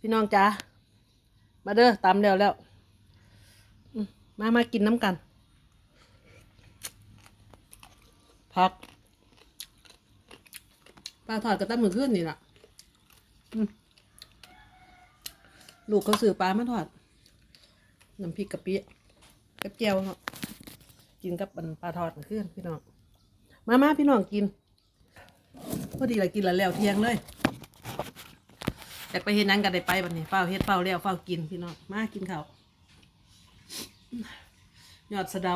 พี่น้องจ้ามาเด้อตามแล้วแล้วมามากินน้ำกันพักปลาทอดกระตั้มือขึ้นนี่แหละลูกเขาซื้อปลามาทอดน้ำพริกกะปิกับเจียวเนาะกินกับอันปลาทอดมื้อขึ้นพี่น้อง มามาพี่น้องกินพอดีเลยกินแล้วแล้วเที่ยงเลยากไปเฮ็ดนั้นกันได้ไปบัดนี้เฝ้าเฮ็ดเฝ้าแล้วเฝ้ากินพี่น้องมากินข้าวยอดสะเดา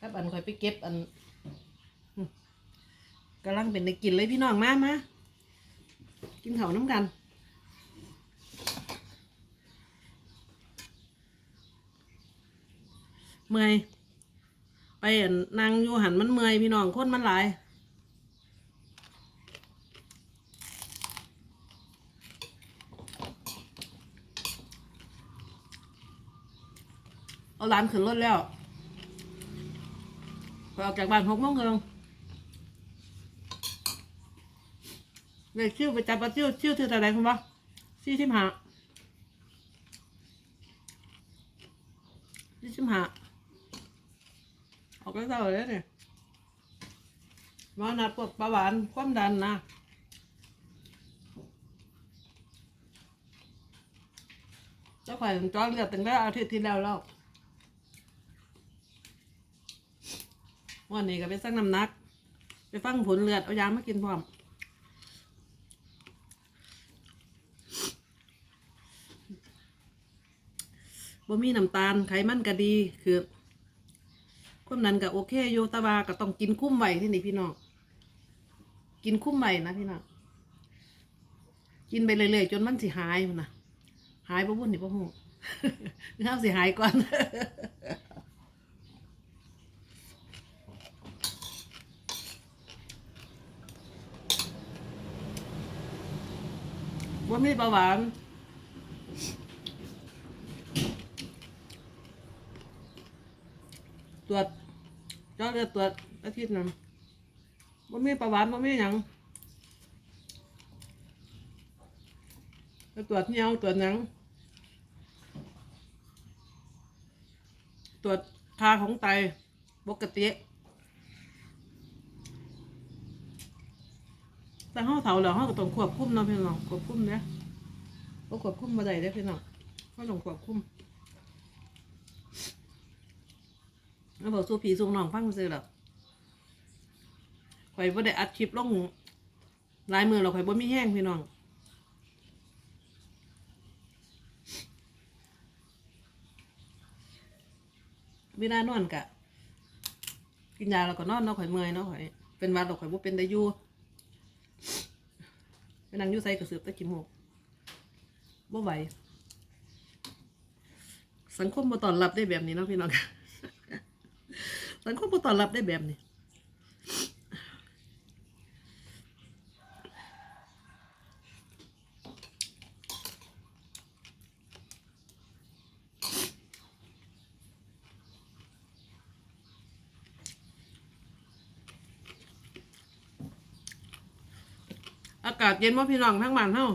กับอันคอยไปเก็บอันกำลังเป็นได้กินเลยพี่น้องมามากินข้าวน้ำกันเมื่อยไปนนั่งอยู่หันมันเมื่อยพี่น้องคนมันหลาย เอาหลานขึ้นรถแล้วไปออกจากบ้านหกโมงเงิงเลยชิวไปจับปลาชิวชิวถือแต่ไหนคุณวะสี่สิบห้าสี่สิบห้าออกไปเท่าเลยเนี่ยมานัดพวกประหวานความดันนะเจ้าข่อยจ้องเลือดตั้งแต่อาทิตย์ที่แล้วแล้ว วันนี้ก็ไปสั่งน้ำหนัก ไปฟังผลเลือดเอายามากินพร้อมบ่มีน้ำตาลไขมันก็ดีคือความนั้นก็โอเคอยู่แต่ว่าก็ต้องกินคุ้มไว้ที่นี่พี่น้องกินคุ้มไว้นะพี่น้องกินไปเรื่อยๆจนมันสิหายมันนะหายบ่บุ่นนี่บ่ฮู้เฮาสิหายก่อน ว่ามีเบาหวานตรวจเจาเลือดตรวจอาทิตย์หนึงว่ามีเบาหวานว่ามีหยังตรวจเหี่ยวตรวจหยัง ตรวจทาของไตปกติ แต่ห้าเถาแล้วห้าก็ต้องควบคุมเนาะพี่น้องควบคุมเนี่ยก็ควบคุมมาได้เด้พี่น้องเขาต้องควบคุมแล้วบอกสู้ผีสู้น้องฟังซื้อหรอกข่อยบ่ได้อัดคลิปลงลายมือเราข่อยบ่มีแห้งพี่น้องเวลานอนกะ กินยาแล้วก็นอนเนาะข่อยเมื่อยเนาะข่อยเป็นวัดเราข่อยบ่เป็นได้อยู่ นั่งอยู่ใส่กระสือตะกิมหกบ่ไหว สังคมบ่ตอนรับได้แบบนี้เนาะพี่น้องสังคมบ่ตอนรับได้แบบนี้ อากาศเย็นว่าพี่น้องทั้งบ้านเฮา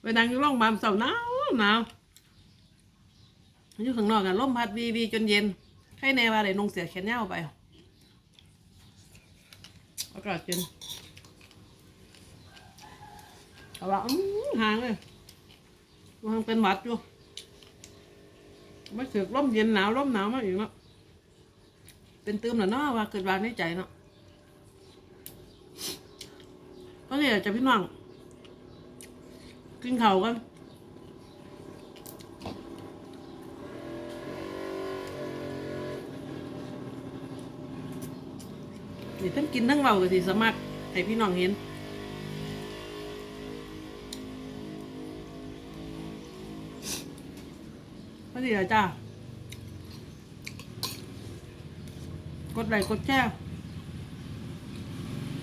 ไปนั่งอยู่รงพยาบาลเสาหนาวหนาวอยู่ข้างนอกกันลมพัดวีวีจนเย็นใครแน่ว่าได้นงเสียแขนยาวไปอากาศเย็นเอาละห่างเลยมันเป็นหวัดอยู่ไม่สึกลมเย็นหนาวลมหนาวมาอีกเนาะเป็นตืมแล้วเนาะว่าเกิดวางในใจเนาะ ก็ เลยจะพี่น้อง กินเขากันนี่ทั้งกินทั้งเบาก็สิสมัครให้พี่น้องเห็นก็ดีแล้วจ้ากดไลค์กดแชร์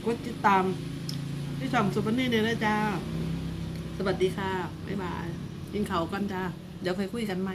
กดติดตาม พี่ช่องสุปนี่เนี่ยนะจ้า สวัสดีค่ะ บ๊ายบาย กินเขาวกันจ้า เดี๋ยวค่อยคุยกันไหม